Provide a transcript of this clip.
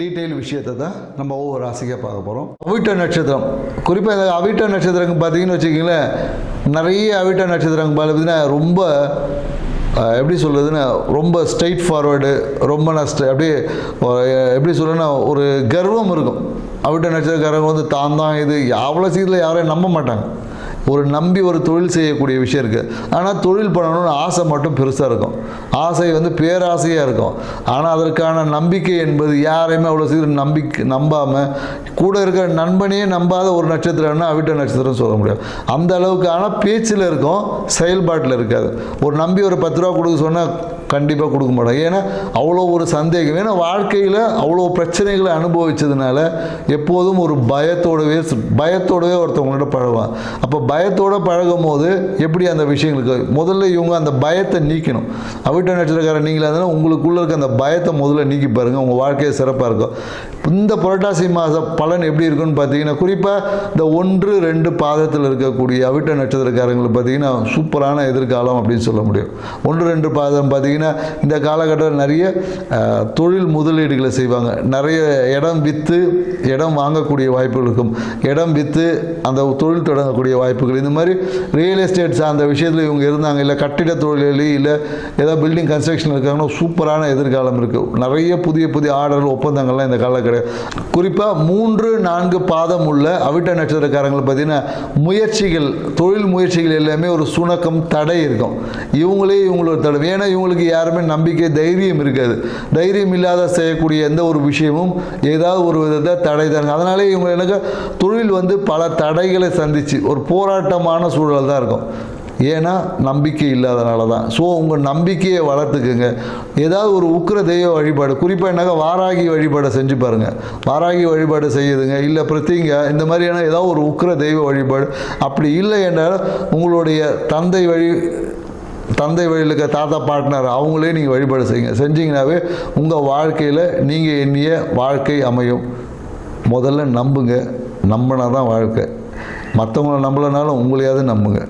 Detail விஷயத்தை தான் நம்ம ஒவ்வொரு ராசிக்காக பார்க்க போகிறோம் அவிட்ட நட்சத்திரம். குறிப்பாக இந்த அவிட்ட நட்சத்திரங்க பார்த்தீங்கன்னு வச்சுக்கிங்களேன் நிறைய அவிட்ட நட்சத்திரங்க பார்த்தீங்கன்னா ரொம்ப எப்படி சொல்கிறதுன்னா ரொம்ப ஸ்ட்ரைட் ஃபார்வேர்டு ரொம்ப நஷ்ட அப்படியே எப்படி சொல்கிறேன்னா ஒரு கர்வம் இருக்கும். அவிட்ட நட்சத்திரக்காரங்க வந்து தான் தான் இது. அவ்வளோ சீக்கிரம் யாரையும் நம்ப மாட்டாங்க. ஒரு நம்பி ஒரு தொழில் செய்யக்கூடிய விஷயம் இருக்குது ஆனால் தொழில் பண்ணணும்னு ஆசை மட்டும் பெருசாக இருக்கும். ஆசை வந்து பேராசையாக இருக்கும். ஆனால் அதற்கான நம்பிக்கை என்பது யாரையுமே அவ்வளோ சீக்கிரம் நம்பிக்கை நம்பாமல் கூட இருக்கிற நண்பனையே நம்பாத ஒரு நட்சத்திரம்னா அவிட்ட நட்சத்திரம் சொல்ல முடியாது. அந்த அளவுக்கு ஆனால் பேச்சில் இருக்கும் செயல்பாட்டில் இருக்காது. ஒரு நம்பி ஒரு பத்து ரூபா கொடுக்க சொன்னால் கண்டிப்பாக கொடுக்க மாட்டாங்க. ஏன்னா அவ்வளோ ஒரு சந்தேகம். ஏன்னா வாழ்க்கையில் அவ்வளோ பிரச்சனைகளை அனுபவித்ததுனால எப்போதும் ஒரு பயத்தோடவே பயத்தோடவே ஒருத்தவங்கள்ட்ட பழகுவான் அப்போ பயத்தோடு பழகும் போது எப்படி அந்த விஷயங்களுக்கு முதல்ல இவங்க அந்த பயத்தை நீக்கணும். அவிட்ட நட்சத்திரக்காரன் நீங்களா இருந்தாலும் உங்களுக்குள்ளே இருக்க அந்த பயத்தை முதல்ல நீக்கி பாருங்கள் உங்கள் வாழ்க்கையை சிறப்பாக இருக்கும். இந்த புரட்டாசி மாத பலன் எப்படி இருக்குன்னு பார்த்தீங்கன்னா குறிப்பாக இந்த ஒன்று ரெண்டு பாதத்தில் இருக்கக்கூடிய அவிட்ட நட்சத்திரக்காரங்களுக்கு பார்த்தீங்கன்னா சூப்பரான எதிர்காலம் அப்படின்னு சொல்ல முடியும். ஒன்று ரெண்டு பாதம் பார்த்தீங்கன்னா இந்த காலகட்டத்தில் நிறைய தொழில் முதலீடுகளை செய்வாங்க. நிறைய இடம் விற்று இடம் வாங்கக்கூடிய வாய்ப்புகள் இருக்கும். இடம் விற்று அந்த தொழில் தொடங்கக்கூடிய வாய்ப்பு வாய்ப்புகள் இந்த மாதிரி ரியல் எஸ்டேட் சார்ந்த விஷயத்தில் இவங்க இருந்தாங்க. இல்லை கட்டிட தொழிலி இல்லை ஏதாவது பில்டிங் கன்ஸ்ட்ரக்ஷன் இருக்காங்கன்னா சூப்பரான எதிர்காலம் இருக்குது நிறைய புதிய புதிய ஆர்டர்கள் ஒப்பந்தங்கள்லாம் இந்த காலம் கிடையாது. குறிப்பாக மூன்று நான்கு பாதம் உள்ள அவிட்ட நட்சத்திரக்காரங்களை பார்த்தீங்கன்னா முயற்சிகள் தொழில் முயற்சிகள் எல்லாமே ஒரு சுணக்கம் தடை இருக்கும். இவங்களே இவங்களோட தடை ஏன்னா இவங்களுக்கு யாருமே நம்பிக்கை தைரியம் இருக்காது. தைரியம் இல்லாத செய்யக்கூடிய எந்த ஒரு விஷயமும் ஏதாவது ஒரு விதத்தை தடை தாங்க அதனாலே இவங்க எனக்கு தொழில் வந்து பல தடைகளை சந்திச்சு. ஒரு போராட்டமான சூழல் தான் இருக்கும். ஏன்னா நம்பிக்கை இல்லாதனால தான். ஸோ உங்கள் நம்பிக்கையை வளர்த்துக்குங்க. ஏதாவது ஒரு உக்கிர தெய்வ வழிபாடு குறிப்பாக என்னக்கா வாராகி வழிபாடை செஞ்சு பாருங்கள் வாராகி வழிபாடு செய்யுதுங்க இல்லை பிரத்திங்க இந்த மாதிரியான ஏதாவது ஒரு உக்கிர தெய்வ வழிபாடு. அப்படி இல்லை என்றால் உங்களுடைய தந்தை வழி தந்தை வழியில் இருக்க தாத்தா பாட்னர் அவங்களே நீங்கள் வழிபாடு செய்யுங்க. செஞ்சீங்கன்னாவே உங்கள் வாழ்க்கையில் நீங்கள் எண்ணிய வாழ்க்கை அமையும். முதல்ல நம்புங்க நம்பினா தான் வாழ்க்கை. மற்றவங்கள நம்பலைனாலும் உங்களையாவது நம்புங்க.